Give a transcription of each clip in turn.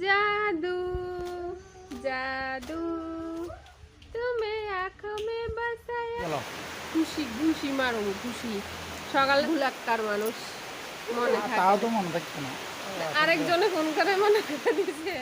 जादू जादू তুমি আঁখো মে বসায়া চলো খুশি খুশি মারো খুশি সকালে ভুলাক্কার মানুষ মনে থাকে তাও তো মনে থাকছে না আরেকজনে ফোন করে মনে করে দিছে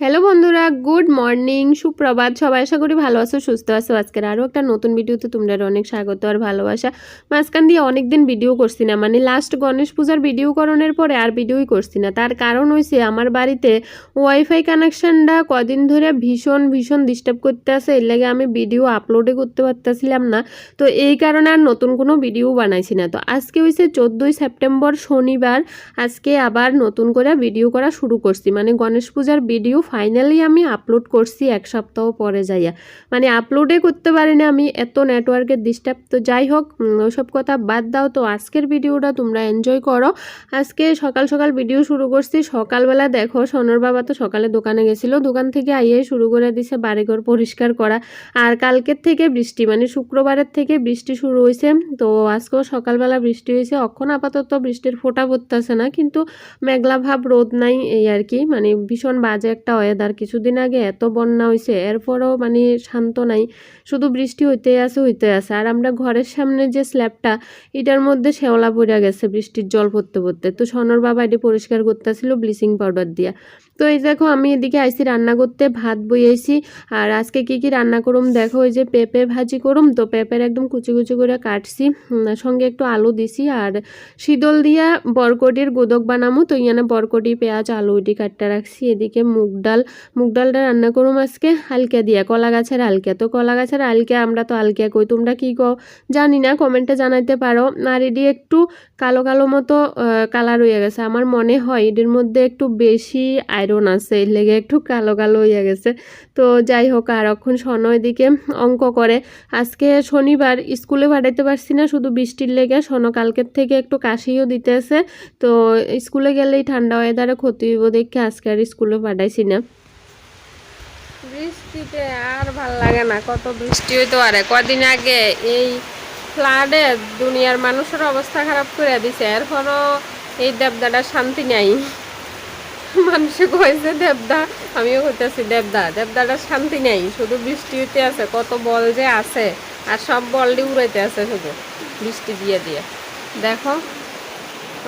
হ্যালো বন্ধুরা, গুড মর্নিং, সুপ্রভাত। সবাই আশা করি ভালো আছো, সুস্থ আছো। আজকের আরও একটা নতুন ভিডিওতে তোমরা অনেক স্বাগত আর ভালোবাসা। মাঝখান দিয়ে অনেক দিন ভিডিও করছি না মানে লাস্ট গণেশ পূজার ভিডিও করণের পরে আর ভিডিওই করছি না। তার কারণ হয়েছে আমার বাড়িতে ওয়াইফাই কানেকশনটা কদিন ধরে ভীষণ ভীষণ ডিস্টার্ব করতে আসে এর লাগে আমি ভিডিও আপলোডে করতে পারতেছিলাম না। তো এই কারণে আর নতুন কোনো ভিডিও বানাইছি না। তো আজকে হয়েছে চোদ্দোই সেপ্টেম্বর শনিবার। আজকে আবার নতুন করে ভিডিও করা শুরু করছি। মানে গণেশ পূজার ভিডিও ফাইনালি আমি আপলোড করছি এক সপ্তাহ পরে যাইয়া। মানে আপলোডে করতে পারি না আমি, এত নেটওয়ার্কের ডিস্টার্ব তো যাই হোক ওসব কথা বাদ দাও। তো আজকের ভিডিওটা তোমরা এনজয় করো। আজকে সকাল সকাল ভিডিও শুরু করছি। সকালবেলা দেখো, সোনর বাবা তো সকালে দোকানে গেছিল। দোকান থেকে আইয়ে শুরু করে দিছে বাড়িঘর পরিষ্কার করা। আর কালকের থেকে বৃষ্টি মানে শুক্রবারের থেকে বৃষ্টি শুরু হয়েছে তো আজকেও সকালবেলা বৃষ্টি হয়েছে অক্ষণ আপাতত বৃষ্টির ফোঁটা পড়তেছে না, কিন্তু মেঘলা ভাব রোদ নাই এই আর কি। মানে ভীষণ বাজে একটা ওয়েদার কিছুদিন আগে এত বন্যা হয়েছে এরপরও মানে শান্ত নাই। শুধু বৃষ্টি হইতে আছে হইতে আছে। আর আমরা ঘরের সামনে যে স্ল্যাবটা, এটার মধ্যে শেওলা পড়ে গেছে বৃষ্টির জল পড়তে পড়তে। তো সনর বাবা এটি পরিষ্কার করতেছিল ব্লিচিং পাউডার দিয়া। তো এই দেখো আমি এদিকে আইসি রান্না করতে, ভাত বইয়েছি। আর আজকে কি কি রান্না করুম দেখো, ওই যে পেঁপে ভাজি করুম। তো পেঁপের একদম কুচি কুচি করে কাটছি। সঙ্গে একটু আলু দিছি। আর শীতল দিয়া বরকটির গোদক বানামু। তো ইয়ানে বরকটি, পেঁয়াজ, আলু এটি কাটতে রাখছি। এদিকে মুগ ডাল। মুগ ডালটা রান্না করুম আজকে হালকা দিয়া। কলা গাছের হালকা। তো কলা গাছের হালকা, আমরা তো হালকা কই, তোমরা কি কও? জানি না, কমেন্টে জানাইতে পারো। আর এটি একটু কালো কালো মতো কালার হয়ে গেছে। আমার মনে হয় এটির মধ্যে একটু বেশি আয়রন আছে, এর লেগে একটু কালো কালো হয়ে গেছে। তো যাই হোক, আর এখন সন এদিকে অঙ্ক করে। আজকে শনিবার, স্কুলে পাঠাইতে পারছি না, শুধু বৃষ্টির লেগে। সন কালকের থেকে একটু কাশিও দিতেছে। তো স্কুলে গেলেই ঠান্ডা ওয়েদারে ক্ষতি হইব দেখে আজকে আর স্কুলে পাঠাইছি না। বৃষ্টিতে আর ভালো লাগে না, কত বৃষ্টি হইতে পারে। কদিন আগে এই ফ্লাডে দুনিয়ার মানুষের অবস্থা খারাপ করে দিছে। এরপরও এই দেবদাটা শান্তি নাই। মানুষে কয়েছে দেবদা, আমিও কইতেছি, দেবদা দেবদাটা শান্তি নেই। শুধু বৃষ্টি হইতে আছে, কত বল যে আছে, আর সব বলটি উড়াইতে আছে শুধু, বৃষ্টি দিয়ে দিয়ে। দেখো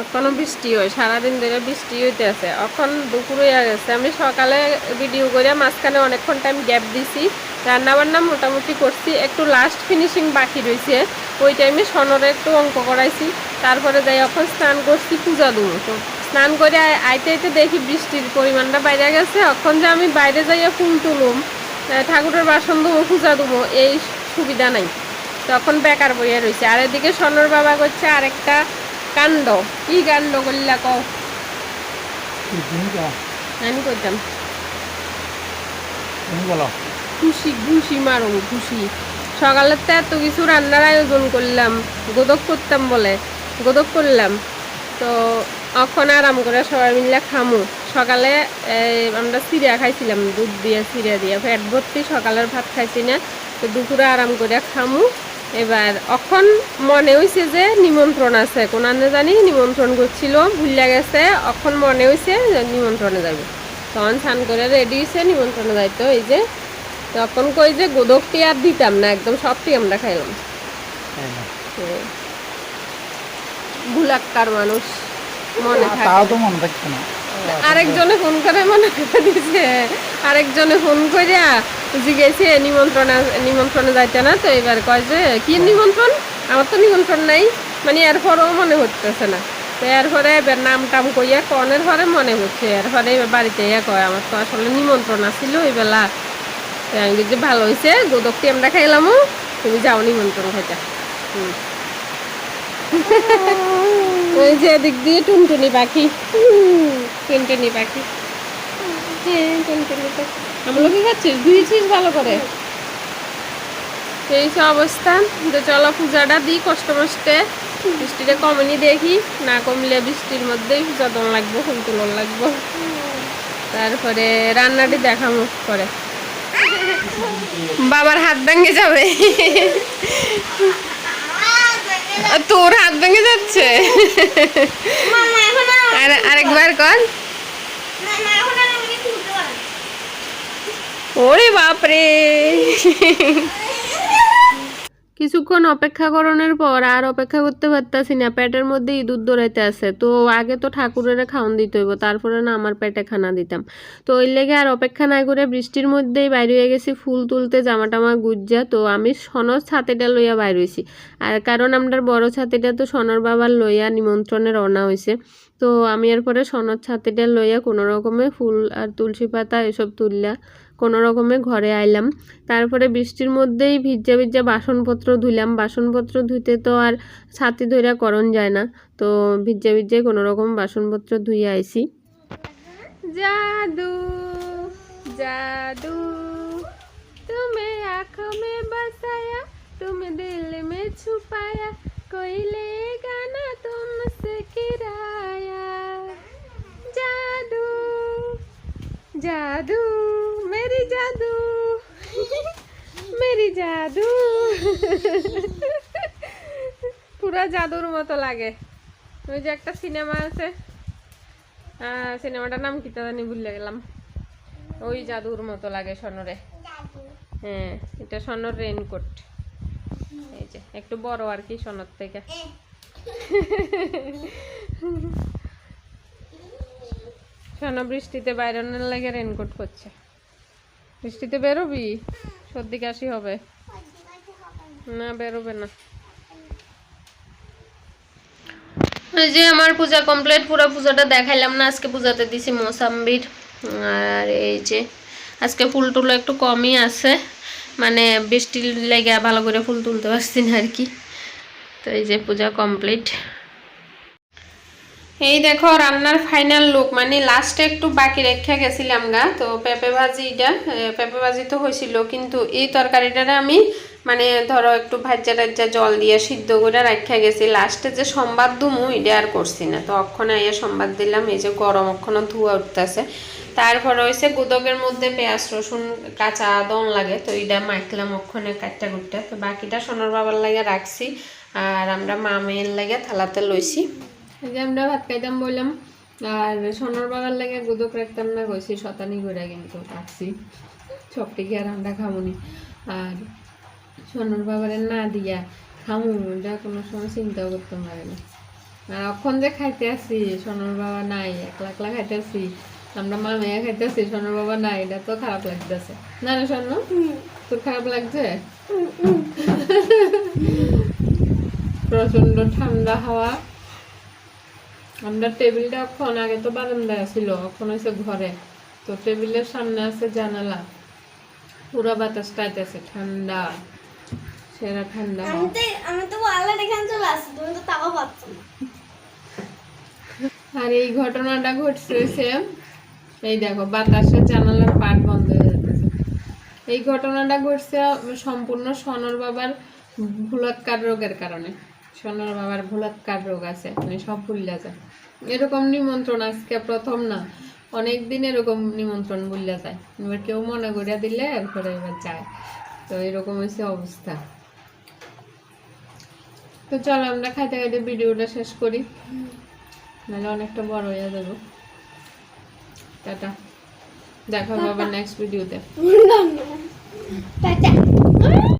এখনও বৃষ্টি হয়, সারাদিন ধরে বৃষ্টি হইতে আছে। এখন দুপুর গেছে, আমি সকালে ভিডিও করে মাঝখানে অনেকক্ষণ টাইম গ্যাপ দিছি। রান্না বান্না মোটামুটি করছি, একটু লাস্ট ফিনিশিং বাকি রয়েছে ওই টাইমে সনরে একটু অঙ্ক করাইছি। তারপরে যাই এখন স্নান করছি পূজা দেবো তো স্নান করে আইতে আইতে দেখি বৃষ্টির পরিমাণটা বাইরে গেছে। এখন যে আমি বাইরে যাইয়া ফুল তুলুম ঠাকুরের বাসন দেবো পূজা দেবো এই সুবিধা নাই। তখন বেকার বইয়া রয়েছে আর এদিকে সনর বাবা করছে আরেকটা কাণ্ড। কি কাণ্ড করলা কও? আমি কইতাম। তুমি খুশি ঘুষি মারো খুশি। সকালের তো এত কিছু রান্নার আয়োজন করলাম, গোদক করতাম বলে, গোদক করলাম। তো এখন আরাম করে সবাই মিলে খামু। সকালে আমরা সিরিয়া খাইছিলাম, দুধ দিয়ে সিরিয়া দিয়ে। পেট ভর্তি, সকালের ভাত খাইছি না। তো দুপুরে আরাম করে খামু। এবার এখন মনে হইছে যে নিমন্ত্রণ আছে। কোনানে জানি নিমন্ত্রণ করছিল ভুলিয়া গেছে। এখন মনে হইছে যে নিমন্ত্রণে যাবে। তখন স্নান করে রেডি হয়েছে নিমন্ত্রণে যাইতো এই যে তখন কই যে গোদকটি আর দিতাম না একদম সবটি আমরা খাইলাম। ভুলাক্কার মানুষ মনে থাকে। তাও তো মনে থাকছে না। আরেকজনে ফোন করে মনে করে দিছে আরেকজনে ফোন করিয়া জিজ্ঞেসে নিমন্ত্রণ নিমন্ত্রণে যাইতে না তো এবার কয় যে কি নিমন্ত্রণ? আমার তো নিমন্ত্রণ নাই মানে এরপরেও মনে হচ্ছে না। তো এরপরে এবার নাম টাম কইয়া কনের পরে মনে হচ্ছে এরপরে এবার বাড়িতে ইয়া কয় আমার তো আসলে নিমন্ত্রণ আসছিল ওই বেলা। আমি বলছি, ভালো হয়েছে গোদকটি আমরা খাইলামও তুমি যাও নিমন্ত্রণ খাইতে। ওই যে দিক দিয়ে টুনটুনি পাখি। টুনটুনি পাখি। হ্যাঁ টুনটুনি পাখি। আমলো কি খাচ্ছিস? ধুয়েছিস ভালো করে? এই সব অবস্থা। তো চলো পূজাটা দিই কষ্ট মষ্টে বৃষ্টিটা কমেনি দেখি না কমলে বৃষ্টির মধ্যেই যতন লাগবো ফুল তুলন লাগবো। তারপরে রান্নাটি দেখামো করে বাবার হাত ভেঙে যাবে। তোর হাত ভেঙে যাচ্ছে? আর আরেকবার কর। ওরে বাপরে। কিছুক্ষণ অপেক্ষা পর আর অপেক্ষা করতে পারতাছি না। পেটের মধ্যে ইঁদুর দৌড়াইতে আছে। তো আগে তো ঠাকুরের খাওয়ান দিতে হইব, তারপরে না আমার পেটে খানা দিতাম। তো ওই লেগে আর অপেক্ষা না করে বৃষ্টির মধ্যেই বাইরে হয়ে গেছি ফুল তুলতে জামা টামা গুজ্জা। তো আমি সনর ছাতিটা লইয়া বাইর হইছি। আর কারণ আমরা বড় ছাতিটা তো সনর বাবার লইয়া নিমন্ত্রণে রওনা হয়েছে তো আমি এরপরে সনদ ছাতিটা লইয়া কোনো রকমে ফুল আর তুলসী পাতা এসব তুললা, কোনো রকমে ঘরে আইলাম। তারপরে বৃষ্টির মধ্যেই ভিজা ভিজা বাসনপত্র ধুইলাম। বাসনপত্র ধুইতে তো আর ছাতি ধইরা করণ যায় না, তো ভিজা ভিজে কোনো রকম বাসনপত্র ধুয়ে আইসি জাদু জাদু, তুমি আখ বসায়া, তুমি দিল মে ছুপায়া, কইলে গানা তো জাদু মেরি জাদু মেরি জাদু পুরা জাদুর মতো লাগে। ওই যে একটা সিনেমা আছে। সিনেমাটার নাম কি তা জানি ভুলে গেলাম। ওই জাদুর মতো লাগে সনরে। হ্যাঁ এটা সনর রেনকোট এই যে, একটু বড় আর কি সনর থেকে। সন বৃষ্টিতে বাইরনের লাগে রেনকোট করছে বৃষ্টিতে বেরোবি? সর্দি কাশি হবে। না, বেরোবে না। এই যে আমার পূজা কমপ্লিট পুরো পূজাটা দেখাইলাম না, আজকে পূজাতে দিছি মোসাম্বির। আর এই যে আজকে ফুল টুল একটু কমই আছে। মানে বৃষ্টির লেগে ভালো করে ফুল তুলতে পারছি না আর কি। তো এই যে পূজা কমপ্লিট এই দেখো রান্নার ফাইনাল লুক মানে লাস্টে একটু বাকি রেখে গেছিলাম গা, তো পেঁপে ভাজিটা পেঁপে ভাজি তো হয়েছিল, কিন্তু এই তরকারিটা আমি মানে ধরো একটু ভাজ্যা টাজ্যা জল দিয়ে সিদ্ধ করে রাখা গেছি। লাস্টে যে সম্বাদ দুমু, এটা আর করছি না। তো অক্ষণে আইয়া সম্বাদ দিলাম, এই যে গরম অক্ষণ ধোয়া উঠতেছে। তারপর হয়েছে গুদকের মধ্যে পেঁয়াজ, রসুন, কাঁচা দন লাগে, তো এটা মাখলাম অক্ষণে কাটটা কুটটা। তো বাকিটা সোনার বাবার লাগে রাখছি, আর আমরা মা মেয়ের লাগে থালাতে লইছি। যে আমরা ভাত খাইতাম বললাম আর সোনার বাবার লাগে গুদক রাখতাম না কইছি শতানি করে কিন্তু রাখছি। সবটিকে আর আমরা খামুনি? আর সোনার বাবারে না দিয়া খামু এটা কোনো সময় চিন্তাও করতে পারে না। আর অখন যে খাইতে আসি সোনার বাবা নাই একলা একলা খাইতে আসি আমরা মা মেয়ে খাইতে আসি সোনার বাবা নাই এটা তো খারাপ লাগতেছে। না না স্বর্ণ তোর খারাপ লাগছে? প্রচণ্ড ঠান্ডা হাওয়া। আমরা টেবিলটা এখন আগে তো বারান্দায় ছিল এখন হয়েছে ঘরে। তো টেবিলের সামনে আছে জানালা। পুরা বাতাসটা আইতেছে ঠান্ডা সেরা ঠান্ডা। আমি তো আমি এখানে চলে আসছি তুমি তো তাও পাচ্ছ আর এই ঘটনাটা ঘটছে এই দেখো বাতাসের জানালার পাট বন্ধ হয়ে যাচ্ছে এই ঘটনাটা ঘটছে সম্পূর্ণ সনর বাবার ভুলৎকার রোগের কারণে। সনর বাবার ভুলৎকার রোগ আছে মানে সব ভুলিয়া যায়। এরকম নিমন্ত্রণ আজকে প্রথম না অনেক দিন এরকম নিমন্ত্রণ ভুলিয়া যায়। এবার কেউ মনে করিয়া দিলে এরপরে এবার যায়। তো এরকম হচ্ছে অবস্থা। তো চলো আমরা খাইতে খাইতে ভিডিওটা শেষ করি। নাহলে অনেকটা বড় হয়ে যাব। টাটা। দেখা হবে আবার নেক্সট ভিডিওতে টাটা।